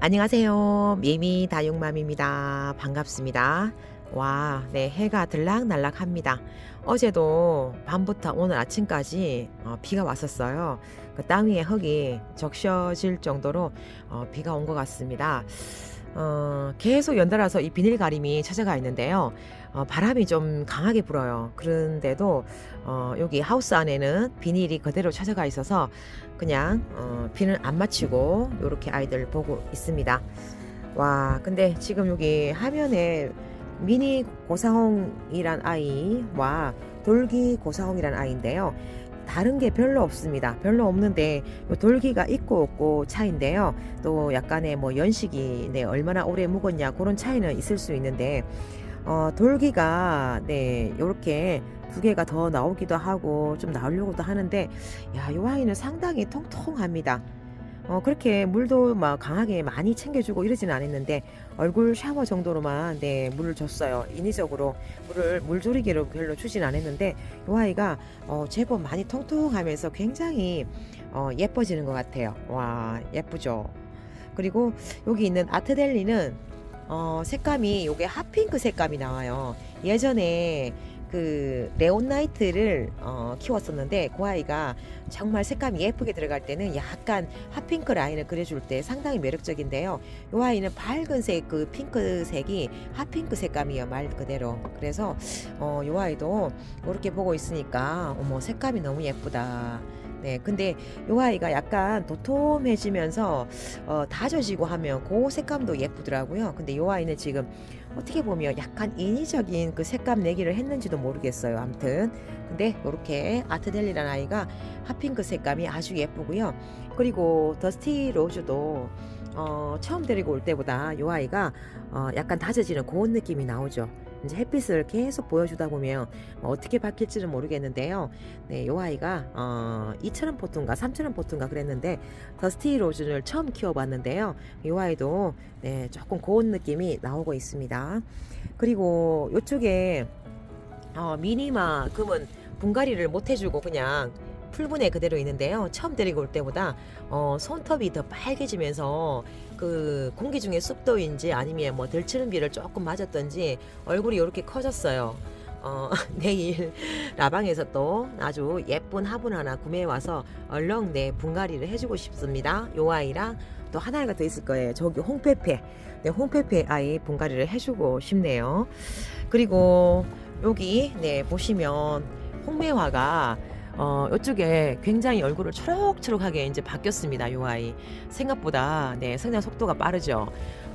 안녕하세요. 미미 다육맘입니다. 반갑습니다. 와, 네, 해가 들락날락 합니다. 어제도 밤부터 오늘 아침까지 어, 비가 왔었어요. 그 땅 위에 흙이 적셔질 정도로 어, 비가 온 것 같습니다. 어, 계속 연달아서 이 비닐 가림이 찾아가 있는데요. 어, 바람이 좀 강하게 불어요. 그런데도 어, 여기 하우스 안에는 비닐이 그대로 찾아가 있어서 그냥 어, 비는 안 맞추고 이렇게 아이들 보고 있습니다. 와, 근데 지금 여기 화면에 미니 고사홍이란 아이와 돌기 고사홍이란 아이인데요. 다른 게 별로 없습니다. 별로 없는데 요 돌기가 있고 없고 차인데요. 또 약간의 뭐 연식이 네, 얼마나 오래 묵었냐 그런 차이는 있을 수 있는데 어, 돌기가 네 이렇게 두 개가 더 나오기도 하고 좀 나오려고도 하는데 야, 이 아이는 상당히 통통합니다. 어, 그렇게 물도 막 강하게 많이 챙겨주고 이러지는 않았는데 얼굴 샤워 정도로만 네 물을 줬어요. 인위적으로 물을 물조리개로 별로 주진 않았는데 이 아이가 어, 제법 많이 통통하면서 굉장히 어, 예뻐지는 것 같아요. 와 예쁘죠. 그리고 여기 있는 아트델리는 어, 색감이 요게 핫핑크 색감이 나와요. 예전에 그 레온 나이트를 어, 키웠었는데 그 아이가 정말 색감이 예쁘게 들어갈 때는 약간 핫핑크 라인을 그려줄 때 상당히 매력적인데요. 이 아이는 밝은색 그 핑크색이 핫핑크 색감이에요 말 그대로. 그래서 어, 이 아이도 이렇게 보고 있으니까 어머 색감이 너무 예쁘다. 네, 근데 이 아이가 약간 도톰해지면서 어, 다져지고 하면 그 색감도 예쁘더라고요. 근데 이 아이는 지금 어떻게 보면 약간 인위적인 그 색감 내기를 했는지도 모르겠어요. 아무튼 근데 이렇게 아트델리라는 아이가 핫핑크 색감이 아주 예쁘고요. 그리고 더스티 로즈도 어, 처음 데리고 올 때보다 이 아이가 어, 약간 다져지는 그런 느낌이 나오죠. 이제 햇빛을 계속 보여주다 보면 뭐 어떻게 바뀔지는 모르겠는데요. 네, 이 아이가 어, 2,000원 포트인가 3,000원 포트인가 그랬는데 더스티 로즈를 처음 키워봤는데요. 이 아이도 네, 조금 고운 느낌이 나오고 있습니다. 그리고 이쪽에 어, 미니마 금은 분갈이를 못 해주고 그냥 풀분에 그대로 있는데요. 처음 데리고 올 때보다 어, 손톱이 더 빨개지면서 그 공기 중에 습도인지 아니면 뭐 들추름비를 조금 맞았던지 얼굴이 이렇게 커졌어요. 어, 내일 라방에서 또 아주 예쁜 화분 하나 구매해 와서 얼렁 내 분갈이를 해주고 싶습니다. 요 아이랑 또 하나가 더 있을 거예요. 저기 홍페페, 네, 홍페페 아이 분갈이를 해주고 싶네요. 그리고 여기 네 보시면 홍매화가 어, 이쪽에 굉장히 얼굴을 초록초록하게 이제 바뀌었습니다. 요 아이 생각보다 네 성장 속도가 빠르죠.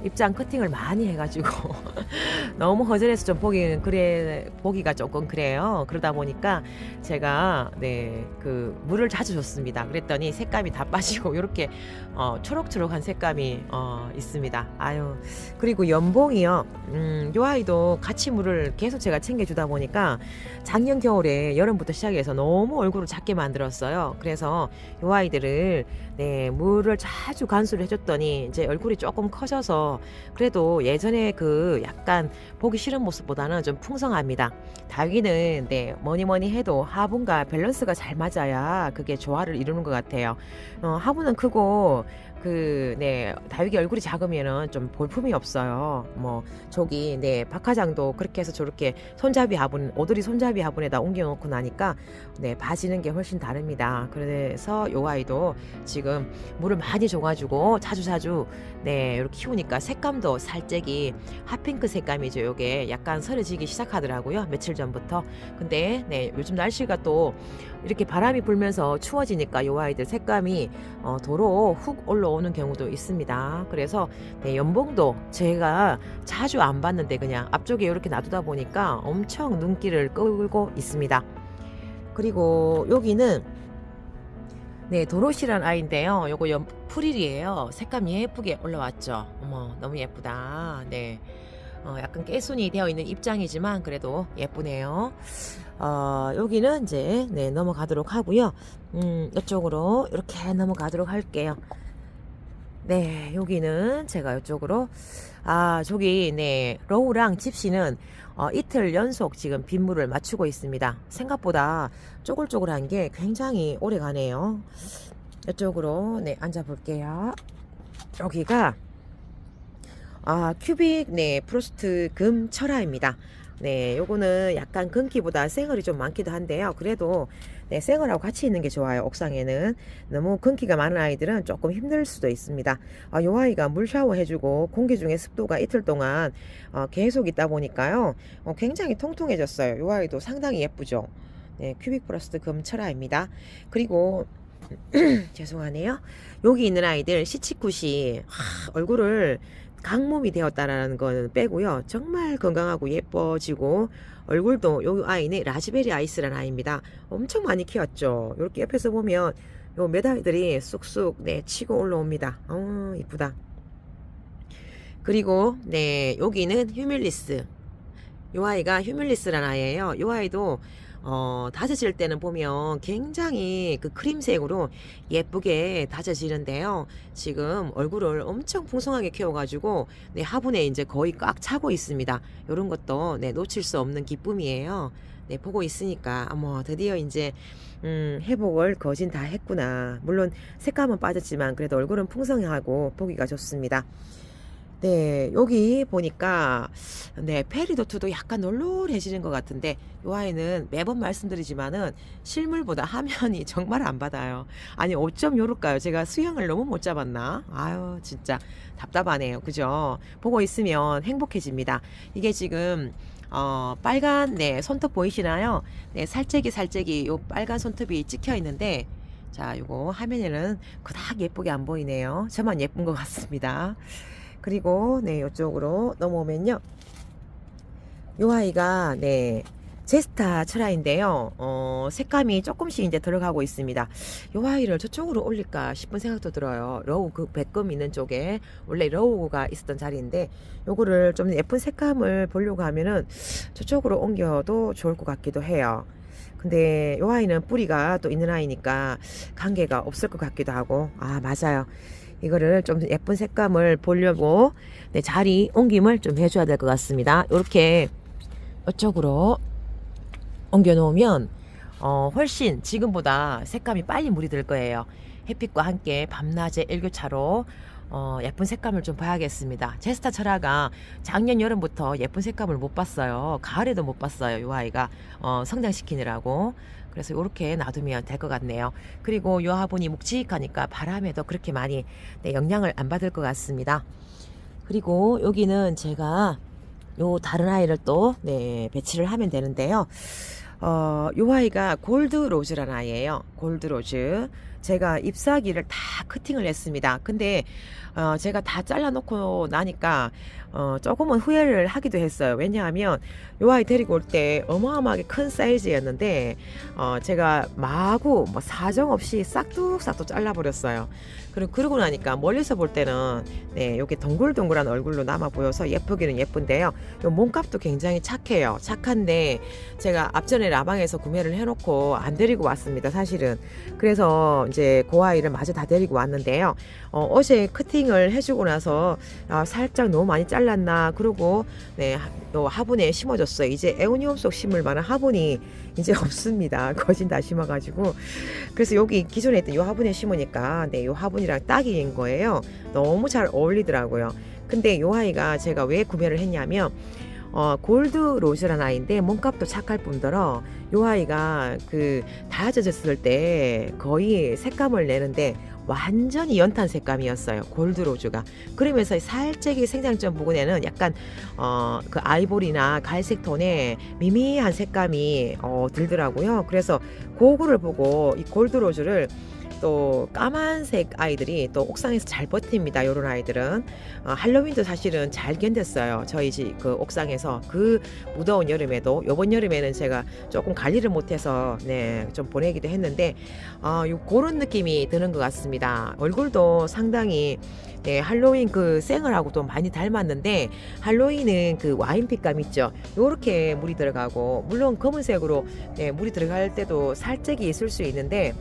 입장 커팅을 많이 해가지고 너무 허전해서 좀 보기는 그래 보기가 조금 그래요. 그러다 보니까 제가 네 그 물을 자주 줬습니다. 그랬더니 색감이 다 빠지고 이렇게 어, 초록초록한 색감이 어, 있습니다. 아유 그리고 연봉이요. 음, 요 아이도 같이 물을 계속 제가 챙겨주다 보니까 작년 겨울에 여름부터 시작해서 너무 얼굴을 작게 만들었어요. 그래서 요 아이들을 네 물을 자주 간수를 해줬더니 이제 얼굴이 조금 커져서 그래도 예전에 그 약간 보기 싫은 모습보다는 좀 풍성합니다. 다육이는 네 뭐니 뭐니 해도 화분과 밸런스가 잘 맞아야 그게 조화를 이루는 것 같아요. 어, 화분은 크고 그, 네, 다육이 얼굴이 작으면은 좀 볼품이 없어요. 뭐, 저기, 네, 박하장도 그렇게 해서 저렇게 손잡이 화분, 오드리 손잡이 화분에다 옮겨놓고 나니까, 네, 봐지는 게 훨씬 다릅니다. 그래서 요 아이도 지금 물을 많이 줘가지고 자주자주, 네, 이렇게 키우니까 색감도 살짝이 핫핑크 색감이죠. 요게 약간 서려지기 시작하더라고요. 며칠 전부터. 근데, 네, 요즘 날씨가 또 이렇게 바람이 불면서 추워지니까 요 아이들 색감이 어, 도로 훅 올라 오는 경우도 있습니다. 그래서 네, 연봉도 제가 자주 안 봤는데 그냥 앞쪽에 이렇게 놔두다 보니까 엄청 눈길을 끌고 있습니다. 그리고 여기는 네 도로시란 아이인데요. 요거 연 프릴이에요. 색감이 예쁘게 올라왔죠. 어머 너무 예쁘다. 네. 어, 약간 깨순이 되어 있는 입장이지만 그래도 예쁘네요. 어, 여기는 이제 네, 넘어가도록 하고요. 음, 이쪽으로 이렇게 넘어가도록 할게요. 네, 여기는 제가 이쪽으로 아, 저기 네, 로우랑 집시는 어, 이틀 연속 지금 빗물을 맞추고 있습니다. 생각보다 쪼글쪼글한 게 굉장히 오래 가네요. 이쪽으로 네, 앉아 볼게요. 여기가 아, 큐빅 네, 프로스트 금 철화입니다. 네, 요거는 약간 금기보다 생얼이 좀 많기도 한데요. 그래도 네, 생얼하고 같이 있는 게 좋아요. 옥상에는 너무 금기가 많은 아이들은 조금 힘들 수도 있습니다. 아, 요 아이가 물 샤워 해주고 공기 중에 습도가 이틀 동안 어, 계속 있다 보니까요. 어, 굉장히 통통해졌어요. 요 아이도 상당히 예쁘죠. 네, 큐빅 프로스트 금 철화입니다. 그리고 죄송하네요. 여기 있는 아이들 시치쿠시 하, 얼굴을 강몸이 되었다라는 거는 빼고요. 정말 건강하고 예뻐지고 얼굴도 요 아이는 라즈베리 아이스라는 아이입니다. 엄청 많이 키웠죠. 이렇게 옆에서 보면 요 메다이들이 쑥쑥 네 치고 올라옵니다. 어 이쁘다. 그리고 네 여기는 휴밀리스. 요 아이가 휴밀리스라는 아이예요. 요 아이도 어, 다져질 때는 보면 굉장히 그 크림색으로 예쁘게 다져지는데요. 지금 얼굴을 엄청 풍성하게 키워가지고 네, 화분에 이제 거의 꽉 차고 있습니다. 이런 것도 네, 놓칠 수 없는 기쁨이에요. 네, 보고 있으니까 뭐 드디어 이제 음, 회복을 거진 다 했구나. 물론 색감은 빠졌지만 그래도 얼굴은 풍성하고 보기가 좋습니다. 네, 여기 보니까 네, 페리도트도 약간 널널해지는 것 같은데 이 아이는 매번 말씀드리지만은 실물보다 화면이 정말 안 받아요. 아니 어쩜 요럴까요? 제가 수영을 너무 못 잡았나? 아유 진짜 답답하네요. 그죠? 보고 있으면 행복해집니다. 이게 지금 어, 빨간 네 손톱 보이시나요? 네 살짝이 살짝이 요 빨간 손톱이 찍혀 있는데 자 요거 화면에는 그닥 예쁘게 안 보이네요. 저만 예쁜 것 같습니다. 그리고 네 이쪽으로 넘어오면요. 요 아이가 네 제스타 철화인데요. 어, 색감이 조금씩 이제 들어가고 있습니다. 요 아이를 저쪽으로 올릴까 싶은 생각도 들어요. 러우 그 백금 있는 쪽에 원래 러우가 있었던 자리인데 요거를 좀 예쁜 색감을 보려고 하면은 저쪽으로 옮겨도 좋을 것 같기도 해요. 근데 요 아이는 뿌리가 또 있는 아이니까 관계가 없을 것 같기도 하고 아 맞아요. 이거를 좀 예쁜 색감을 보려고 네, 자리 옮김을 좀 해줘야 될 것 같습니다. 이렇게 이쪽으로 옮겨 놓으면 어, 훨씬 지금보다 색감이 빨리 물이 들 거예요. 햇빛과 함께 밤낮의 일교차로 어, 예쁜 색감을 좀 봐야겠습니다. 제스타 철화가 작년 여름부터 예쁜 색감을 못 봤어요. 가을에도 못 봤어요. 이 아이가 어, 성장시키느라고. 그래서 이렇게 놔두면 될 것 같네요. 그리고 요 화분이 묵직하니까 바람에도 그렇게 많이 네, 영향을 안 받을 것 같습니다. 그리고 여기는 제가 요 다른 아이를 또 네, 배치를 하면 되는데요. 어, 요 아이가 골드 로즈라는 아이예요. 골드 로즈. 제가 잎사귀를 다 커팅을 했습니다. 근데 어, 제가 다 잘라놓고 나니까 어, 조금은 후회를 하기도 했어요. 왜냐하면 요 아이 데리고 올 때 어마어마하게 큰 사이즈였는데 어, 제가 마구 뭐 사정 없이 싹둑싹둑 잘라버렸어요. 그리고 그러고 나니까 멀리서 볼 때는 네, 요게 동글동글한 얼굴로 남아 보여서 예쁘기는 예쁜데요. 요 몸값도 굉장히 착해요. 착한데 제가 앞전에 라방에서 구매를 해놓고 안 데리고 왔습니다. 사실은. 그래서 이제 그 아이를 마저 다 데리고 왔는데요. 어, 어제 커팅을 해주고 나서 아, 살짝 너무 많이 잘랐나 그러고 네, 요 화분에 심어줬어요. 이제 에오니움 속 심을 만한 화분이 이제 없습니다. 거진 다 심어가지고 그래서 여기 기존에 있던 요 화분에 심으니까 네, 요 화분이랑 딱인 거예요. 너무 잘 어울리더라고요. 근데 요 아이가 제가 왜 구매를 했냐면 어, 골드 로즈라는 아이인데 몸값도 착할 뿐더러 요 아이가 그 다져졌을 때 거의 색감을 내는데 완전히 연탄 색감이었어요. 골드 로즈가. 그러면서 살짝이 생장점 부분에는 약간 어, 그 아이보리나 갈색 톤의 미미한 색감이 어, 들더라고요. 그래서 그거를 보고 이 골드 로즈를 또 까만색 아이들이 또 옥상에서 잘 버팁니다. 요런 아이들은 어, 할로윈도 사실은 잘 견뎠어요. 저희 집 그 옥상에서 그 무더운 여름에도 요번 여름에는 제가 조금 관리를 못해서 네 좀 보내기도 했는데 어, 요 그런 느낌이 드는 것 같습니다. 얼굴도 상당히 네, 할로윈 그 생얼하고도 많이 닮았는데 할로윈은 그 와인빛감 있죠. 요렇게 물이 들어가고 물론 검은색으로 네, 물이 들어갈 때도 살짝이 있을 수 있는데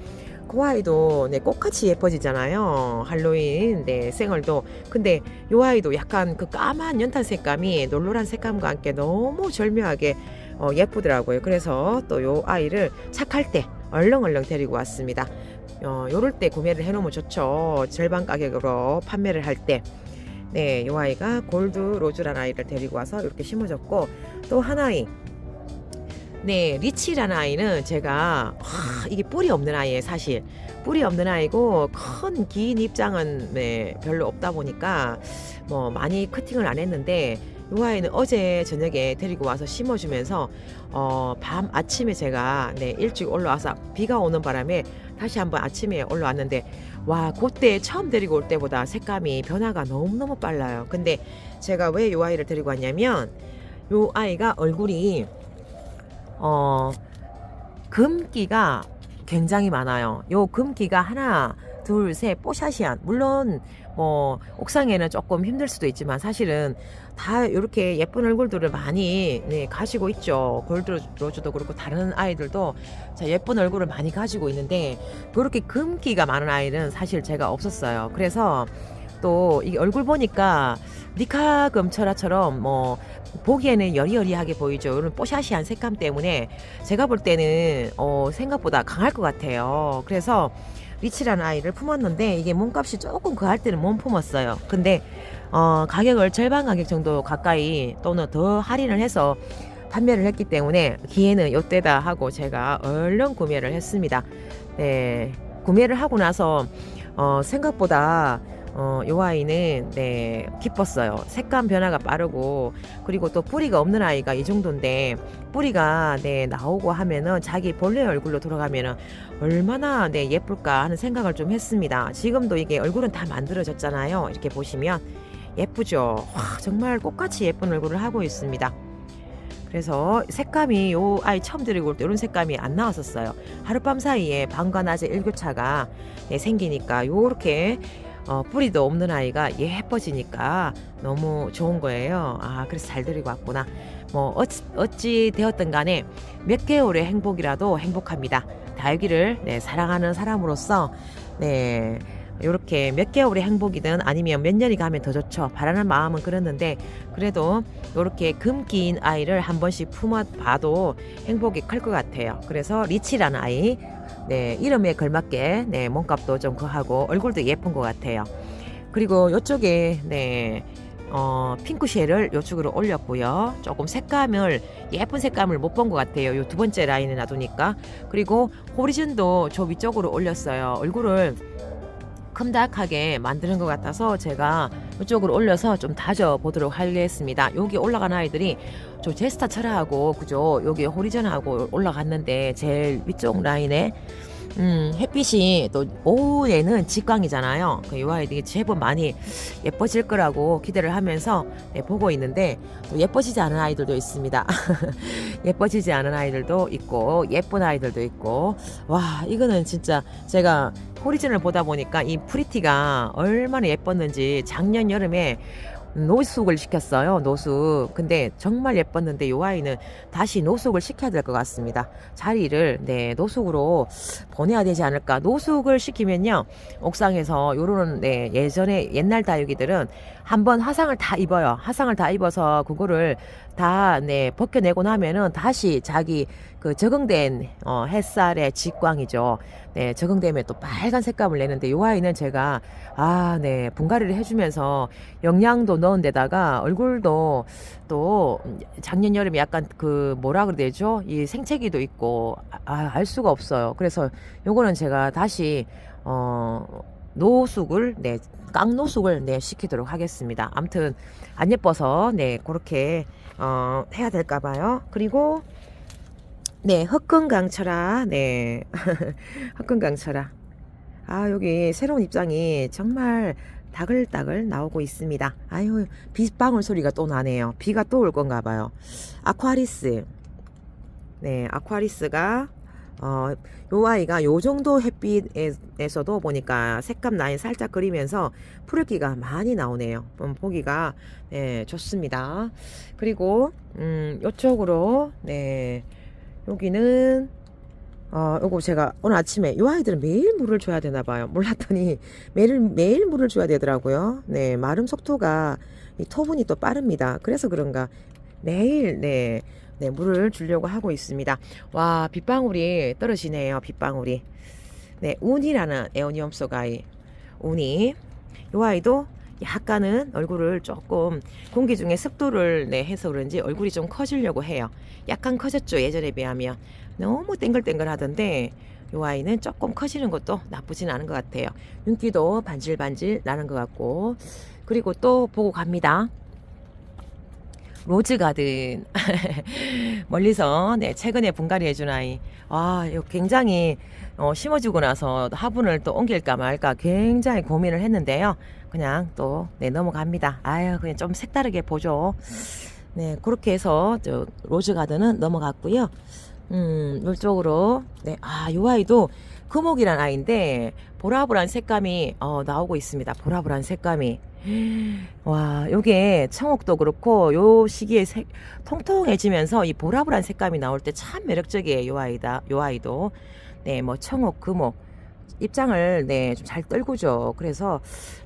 그 아이도 네, 꽃같이 예뻐지잖아요. 할로윈 네, 생얼도. 근데 요 아이도 약간 그 까만 연탄 색감이 놀노란 색감과 함께 너무 절묘하게 어, 예쁘더라고요. 그래서 또 요 아이를 착할 때 얼렁얼렁 데리고 왔습니다. 어, 요럴 때 구매를 해놓으면 좋죠. 절반 가격으로 판매를 할 때. 네, 요 아이가 골드 로즈라는 아이를 데리고 와서 이렇게 심어줬고 또 하나이 네, 리치라는 아이는 제가 와, 이게 뿌리 없는 아이예요, 사실. 뿌리 없는 아이고 큰 긴 입장은 네, 별로 없다 보니까 뭐 많이 커팅을 안 했는데 이 아이는 어제 저녁에 데리고 와서 심어주면서 어, 밤 아침에 제가 네, 일찍 올라와서 비가 오는 바람에 다시 한번 아침에 올라왔는데 와 그때 처음 데리고 올 때보다 색감이 변화가 너무너무 빨라요. 근데 제가 왜 이 아이를 데리고 왔냐면 이 아이가 얼굴이 어 금기가 굉장히 많아요. 요 금기가 하나, 둘, 셋, 뽀샤시안. 물론 뭐 옥상에는 조금 힘들 수도 있지만 사실은 다 이렇게 예쁜 얼굴들을 많이 네, 가지고 있죠. 골드 로즈도 그렇고 다른 아이들도 자, 예쁜 얼굴을 많이 가지고 있는데 그렇게 금기가 많은 아이는 사실 제가 없었어요. 그래서 또 이 얼굴 보니까 니카 금철아처럼 뭐 보기에는 여리여리하게 보이죠. 이런 뽀샤시한 색감 때문에 제가 볼 때는 어, 생각보다 강할 것 같아요. 그래서 리치라는 아이를 품었는데 이게 몸값이 조금 그할 때는 못 품었어요. 근데 어, 가격을 절반 가격 정도 가까이 또는 더 할인을 해서 판매를 했기 때문에 기회는 요때다 하고 제가 얼른 구매를 했습니다. 네, 구매를 하고 나서 어, 생각보다 어, 요 아이는 네 기뻤어요. 색감 변화가 빠르고 그리고 또 뿌리가 없는 아이가 이 정도인데 뿌리가 네 나오고 하면은 자기 본래 얼굴로 돌아가면은 얼마나 네 예쁠까 하는 생각을 좀 했습니다. 지금도 이게 얼굴은 다 만들어졌잖아요. 이렇게 보시면 예쁘죠. 와, 정말 꽃같이 예쁜 얼굴을 하고 있습니다. 그래서 색감이 요 아이 처음 데리고 올 때 이런 색감이 안 나왔었어요. 하룻밤 사이에 밤과 낮에 일교차가 네, 생기니까 요렇게 어, 뿌리도 없는 아이가 예뻐지니까 너무 좋은 거예요. 아, 그래서 잘 데리고 왔구나. 뭐, 어찌, 어찌 되었든 간에 몇 개월의 행복이라도 행복합니다. 다육이를 네, 사랑하는 사람으로서, 네, 요렇게 몇 개월의 행복이든 아니면 몇 년이 가면 더 좋죠. 바라는 마음은 그렇는데, 그래도 요렇게 금기인 아이를 한 번씩 품어 봐도 행복이 클 것 같아요. 그래서 리치라는 아이, 네, 이름에 걸맞게 네, 몸값도 좀 그하고 얼굴도 예쁜 것 같아요. 그리고 이쪽에 네, 어, 핑크 쉘을 이쪽으로 올렸고요. 조금 색감을 예쁜 색감을 못 본 것 같아요. 요 두 번째 라인에 놔두니까. 그리고 호리즌도 저 위쪽으로 올렸어요. 얼굴을 큼닥하게 만드는 것 같아서 제가 이쪽으로 올려서 좀 다져 보도록 하겠습니다. 여기 올라간 아이들이 저 제스타 철화하고 그죠? 여기 호리전하고 올라갔는데 제일 위쪽 라인에 음, 햇빛이 또 오후에는 직광이잖아요. 그이 아이들이 제법 많이 예뻐질 거라고 기대를 하면서 네, 보고 있는데 또 예뻐지지 않은 아이들도 있습니다. 예뻐지지 않은 아이들도 있고 예쁜 아이들도 있고 와 이거는 진짜 제가 호리즌을 보다 보니까 이 프리티가 얼마나 예뻤는지 작년 여름에 노숙을 시켰어요. 노숙. 근데 정말 예뻤는데 이 아이는 다시 노숙을 시켜야 될 것 같습니다. 자리를 네 노숙으로 보내야 되지 않을까. 노숙을 시키면요 옥상에서 요런 네 예전에 옛날 다육이들은 한번 화상을 다 입어요. 화상을 다 입어서 그거를 다네 벗겨내고 나면은 다시 자기 그 적응된 어, 햇살의 직광이죠. 네 적응되면 또 빨간 색감을 내는데 요 아이는 제가 아 네 분갈이를 해주면서 영양도 넣은 데다가 얼굴도 또 작년 여름에 약간 그 뭐라 그래야 되죠? 이 생채기도 있고 아, 알 수가 없어요. 그래서 요거는 제가 다시 어 노숙을 네 깡노숙을 네 시키도록 하겠습니다. 아무튼 안 예뻐서 네 그렇게 어 해야 될까 봐요. 그리고 네 흑금강철아 네 흑금강철아 아 여기 새로운 입장이 정말 다글다글 나오고 있습니다. 아유 빗방울 소리가 또 나네요. 비가 또 올 건가 봐요. 아쿠아리스 네 아쿠아리스가 어, 요 아이가 요 정도 햇빛에서도 보니까 색감 라인 살짝 그리면서 푸르기가 많이 나오네요. 음, 보기가 네, 좋습니다. 그리고 음, 요쪽으로 네 여기는 어, 요거 제가 오늘 아침에 요 아이들은 매일 물을 줘야 되나 봐요. 몰랐더니 매일 매일 물을 줘야 되더라고요. 네, 마름 속도가 이 토분이 또 빠릅니다. 그래서 그런가 매일 네, 네 물을 주려고 하고 있습니다. 와 빗방울이 떨어지네요. 빗방울이. 네, 운이라는 에오니엄 속 아이. 운이. 요 아이도 약간은 얼굴을 조금 공기 중에 습도를 내 해서 그런지 얼굴이 좀 커지려고 해요. 약간 커졌죠 예전에 비하면 너무 땡글땡글 하던데 이 아이는 조금 커지는 것도 나쁘진 않은 것 같아요. 윤기도 반질반질 나는 것 같고 그리고 또 보고 갑니다. 로즈 가든 멀리서 네 최근에 분갈이 해준 아이 아 이거 굉장히 어, 심어주고 나서 화분을 또 옮길까 말까 굉장히 고민을 했는데요 그냥 또 네 넘어갑니다 아유 그냥 좀 색다르게 보죠 네 그렇게 해서 저 로즈 가든은 넘어갔고요 음 이쪽으로 네아요 아이도 금옥이란 아이인데 보라보란 색감이 어, 나오고 있습니다 보라보란 색감이 와, 요게 청옥도 그렇고 요 시기에 색, 통통해지면서 이 보라보란 색감이 나올 때 참 매력적이에요. 요 아이다. 요 아이도. 네, 뭐 청옥, 금옥 입장을 네, 좀 잘 떨구죠. 그래서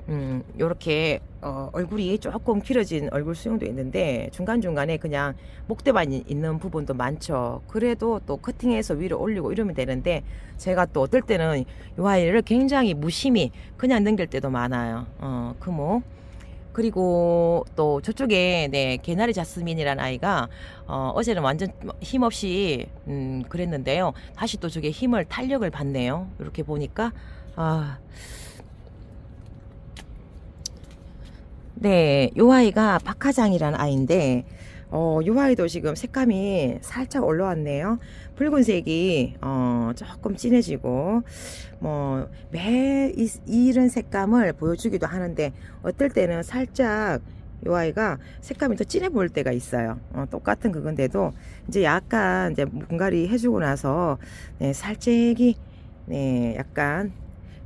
음, 요렇게 어, 얼굴이 조금 길어진 얼굴 수영도 있는데 중간중간에 그냥 목대만 이- 있는 부분도 많죠. 그래도 또 커팅해서 위로 올리고 이러면 되는데 제가 또 어떨 때는 요 아이를 굉장히 무심히 그냥 넘길 때도 많아요. 어, 금옥. 그리고 또 저쪽에 네 개나리 자스민이라는 아이가 어, 어제는 완전 힘없이 음, 그랬는데요. 다시 또 저게 힘을 탄력을 받네요. 이렇게 보니까 아. 네, 요 아이가 박하장이라는 아이인데 어, 요 아이도 지금 색감이 살짝 올라왔네요. 붉은색이 어, 조금 진해지고 뭐 매 이런 색감을 보여주기도 하는데 어떨 때는 살짝 요 아이가 색감이 더 진해 보일 때가 있어요. 어, 똑같은 그건데도 이제 약간 이제 분갈이 해주고 나서 네, 살짝이 네, 약간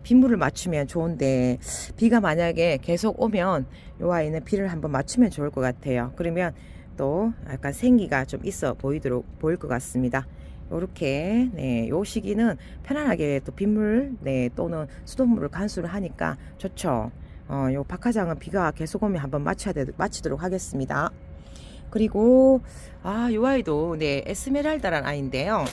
빗물을 맞추면 좋은데 비가 만약에 계속 오면 요 아이는 비를 한번 맞추면 좋을 것 같아요. 그러면 또 약간 생기가 좀 있어 보이도록 보일 것 같습니다. 요렇게 네, 요 시기는 편안하게 또 빗물 네, 또는 수돗물을 간수를 하니까 좋죠. 어, 요 박하장은 비가 계속 오면 한번 맞춰야 되, 맞추도록 하겠습니다. 그리고 아, 요 아이도 네, 에스메랄다란 아이인데요.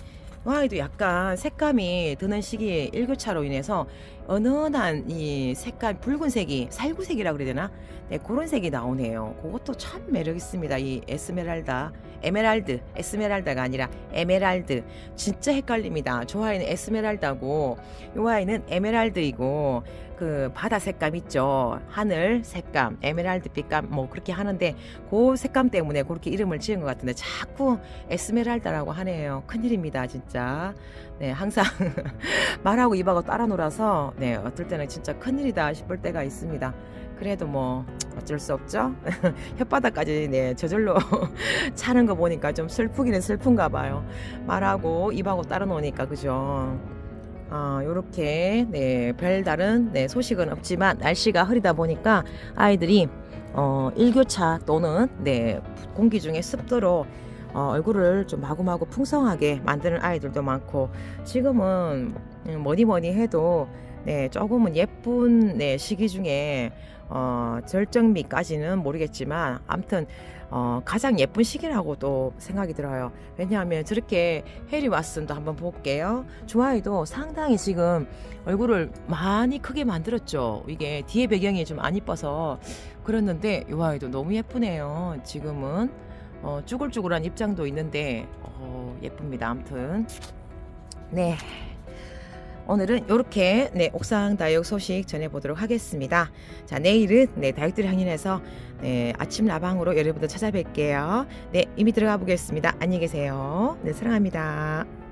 요 아이도 약간 색감이 드는 시기에 일교차로 인해서 은은한 이 색깔 붉은색이 살구색이라 그래야 되나? 네, 그런 색이 나오네요. 그것도 참 매력 있습니다. 이 에스메랄다, 에메랄드, 에스메랄다가 아니라 에메랄드. 진짜 헷갈립니다. 저 아이는 에스메랄다고, 요 아이는 에메랄드이고, 그 바다 색감 있죠. 하늘 색감, 에메랄드 빛감, 뭐 그렇게 하는데, 그 색감 때문에 그렇게 이름을 지은 것 같은데, 자꾸 에스메랄다라고 하네요. 큰일입니다, 진짜. 네, 항상 말하고 입하고 따라 놀아서, 네, 어떨 때는 진짜 큰일이다 싶을 때가 있습니다. 그래도 뭐 어쩔 수 없죠. 혓바닥까지 네 저절로 차는 거 보니까 좀 슬프기는 슬픈가 봐요. 말하고 입하고 따라 놓으니까 그죠. 아, 요렇게 네 별다른 네 소식은 없지만 날씨가 흐리다 보니까 아이들이 어 일교차 또는 네 공기 중에 습도로 어, 얼굴을 좀 마구마구 풍성하게 만드는 아이들도 많고 지금은 음, 뭐니 뭐니 해도 네 조금은 예쁜 네 시기 중에 어, 절정미까지는 모르겠지만 아무튼 어, 가장 예쁜 시기라고도 생각이 들어요. 왜냐하면 저렇게 해리 왓슨도 한번 볼게요. 조아이도 상당히 지금 얼굴을 많이 크게 만들었죠. 이게 뒤에 배경이 좀 안 이뻐서 그랬는데 요 아이도 너무 예쁘네요. 지금은 어, 쭈글쭈글한 입장도 있는데 어, 예쁩니다. 아무튼 네. 오늘은 이렇게 네, 옥상 다육 소식 전해보도록 하겠습니다. 자, 내일은 네, 다육들 향연에서 네, 아침 라방으로 여러분들 찾아뵐게요. 네, 이미 들어가 보겠습니다. 안녕히 계세요. 네, 사랑합니다.